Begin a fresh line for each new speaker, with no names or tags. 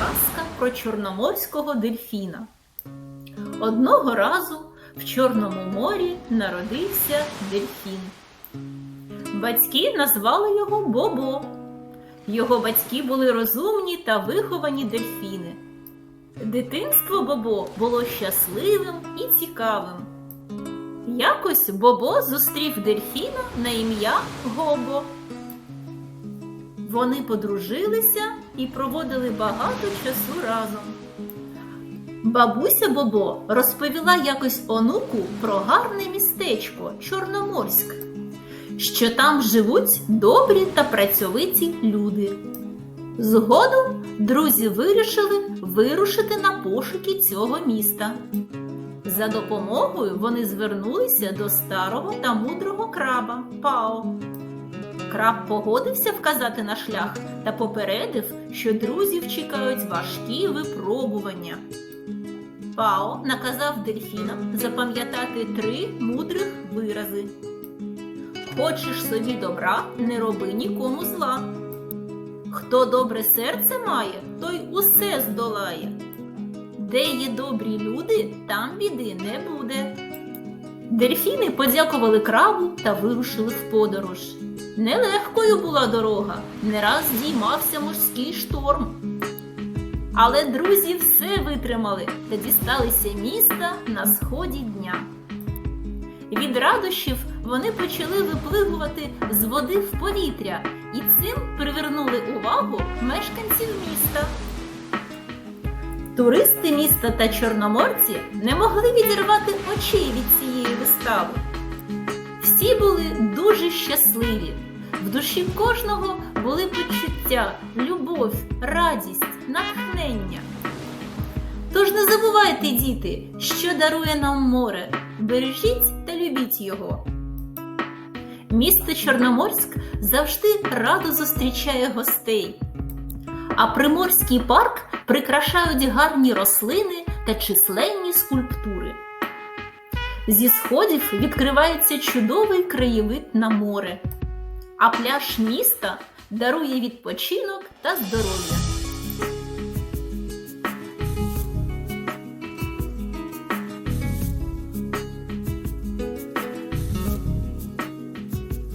казка про чорноморського дельфіна. Одного разу в Чорному морі народився дельфін. Батьки назвали його Бобо. Його батьки були розумні та виховані дельфіни. Дитинство Бобо було щасливим і цікавим. Якось Бобо зустрів дельфіна на ім'я Гобо. Вони подружилися і проводили багато часу разом. Бабуся Бобо розповіла якось онуку про гарне містечко Чорноморськ, що там живуть добрі та працьовиті люди. Згодом друзі вирішили вирушити на пошуки цього міста. За допомогою вони звернулися до старого та мудрого краба Пао. Краб погодився вказати на шлях та попередив, що друзів чекають важкі випробування. Пао наказав дельфінам запам'ятати три мудрих вирази. Хочеш собі добра, не роби нікому зла. Хто добре серце має, той усе здолає. Де є добрі люди, там біди не буде. Дельфіни подякували крабу та вирушили в подорож. Нелегкою була дорога, не раз здіймався морський шторм. Але друзі все витримали та дісталися міста на сході дня. Від радощів вони почали виплигувати з води в повітря і цим привернули увагу мешканців міста. Туристи міста та чорноморці не могли відірвати очей від цієї вистави. Всі були дуже щасливі. В душі кожного були почуття, любов, радість, натхнення. Тож не забувайте, діти, що дарує нам море. Бережіть та любіть його. Місто Чорноморськ завжди радо зустрічає гостей. А Приморський парк прикрашають гарні рослини та численні скульптури. Зі сходів відкривається чудовий краєвид на море, а пляж міста дарує відпочинок та здоров'я.